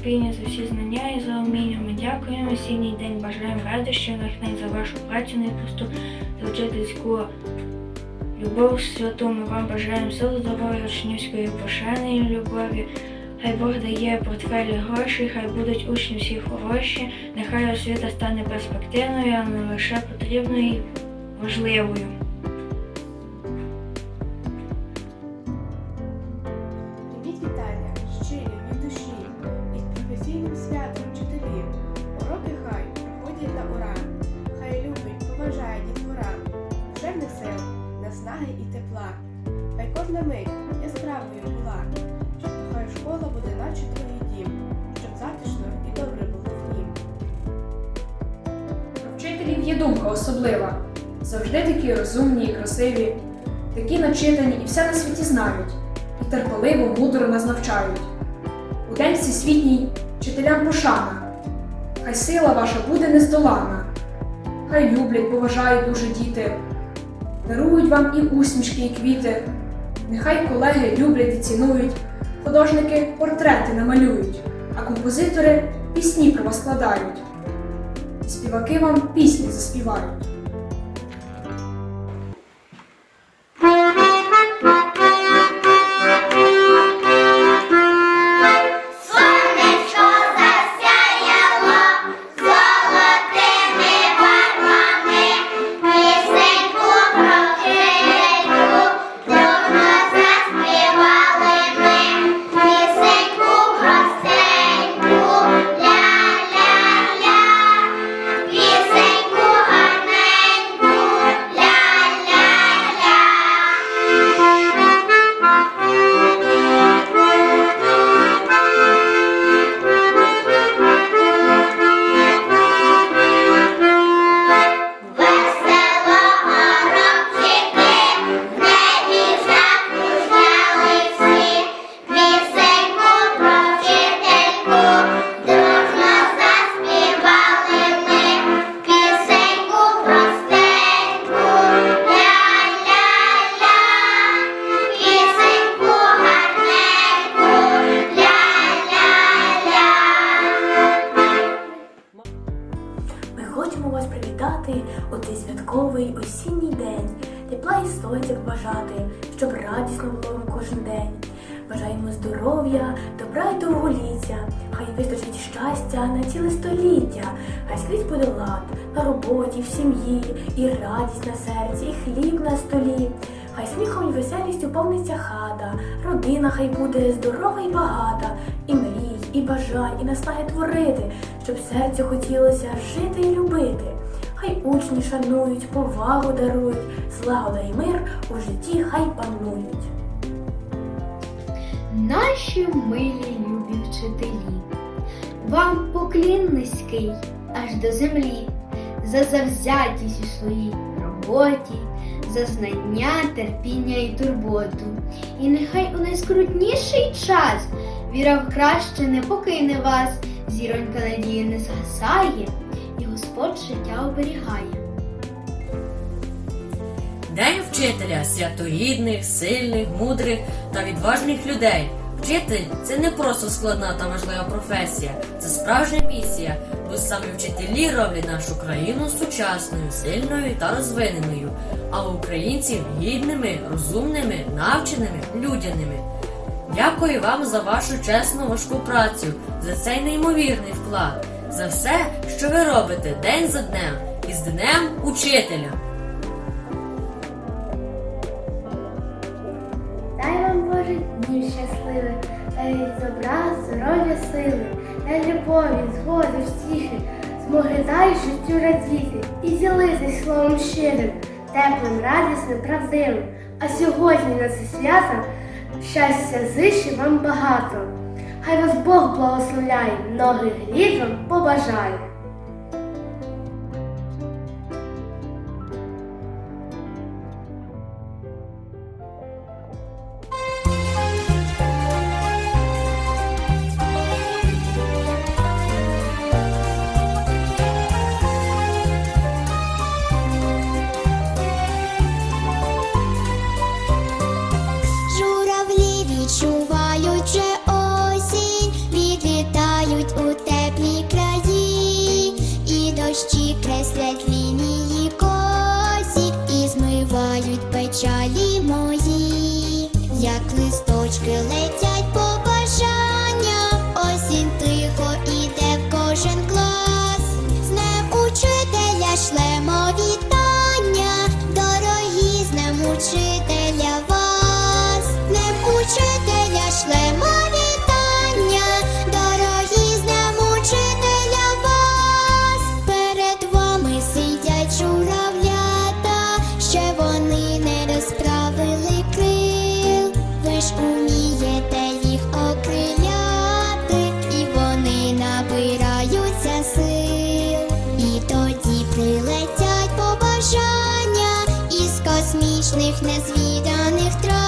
терпіння, за всі знання і за уміння. Ми дякуємо осінній день, бажаємо радощів, натхнень за вашу працю непросту, за вчительську любов святу. Ми вам бажаємо сил, здоров'я, учнівської пошани і любові. Хай Бог дає портфелі грошей, хай будуть учні всі хороші, нехай освіта стане перспективною, а не лише потрібною і важливою. Наснаги і тепла. Хай кожна мить яскравою була, щоб хай школа буде наче твій дім, щоб затишно і добре було в нім. Про вчителів є думка особлива. Завжди такі розумні і красиві, такі начитані і все на світі знають, і терпеливо, мудро нас навчають. У день всесвітній вчителям пошана, хай сила ваша буде нездолана, хай люблять, поважають дуже діти, дарують вам і усмішки, і квіти. Нехай колеги люблять і цінують, художники портрети намалюють, а композитори пісні про вас складають. Співаки вам пісні заспівають. Святковий осінній день, тепла і сонця бажати, щоб радісно було кожен день. Бажаємо здоров'я, добра й довголіття, хай вистачить щастя на ціле століття, хай скрізь буде лад на роботі, в сім'ї, і радість на серці, і хліб на столі. Хай сміхом і веселістю повниться хата, родина хай буде здорова і багата, і мрій, і бажань, і наснаги творити, щоб серцю хотілося жити і любити. Хай учні шанують, повагу дарують, злагода і мир у житті хай панують. Наші милі любі вчителі, вам поклін низький аж до землі, за завзятість у своїй роботі, за знання, терпіння і турботу. І нехай у найскрутніший час віра в краще не покине вас, зіронька надії не згасає, і Господь життя оберігає. День вчителя свято гідних, сильних, мудрих та відважних людей. Вчитель це не просто складна та важлива професія, це справжня місія, бо саме вчителі роблять нашу країну сучасною, сильною та розвиненою, а українців гідними, розумними, навченими, людяними. Дякую вам за вашу чесну важку працю, за цей неймовірний вклад, за все, що ви робите день за днем, і з Днем Учителя. Дай вам Боже днів щасливих, дай добра, здоров'я, сили, дай любові, згоди, втіхи, змоги дай життю радіти і ділитись словом щирим, теплим, радісним, правдивим. А сьогодні на це свято щастя зичі вам багато. Хай вас Бог благословляє, ноги літ побажає. Незвичних, незвіданих трас.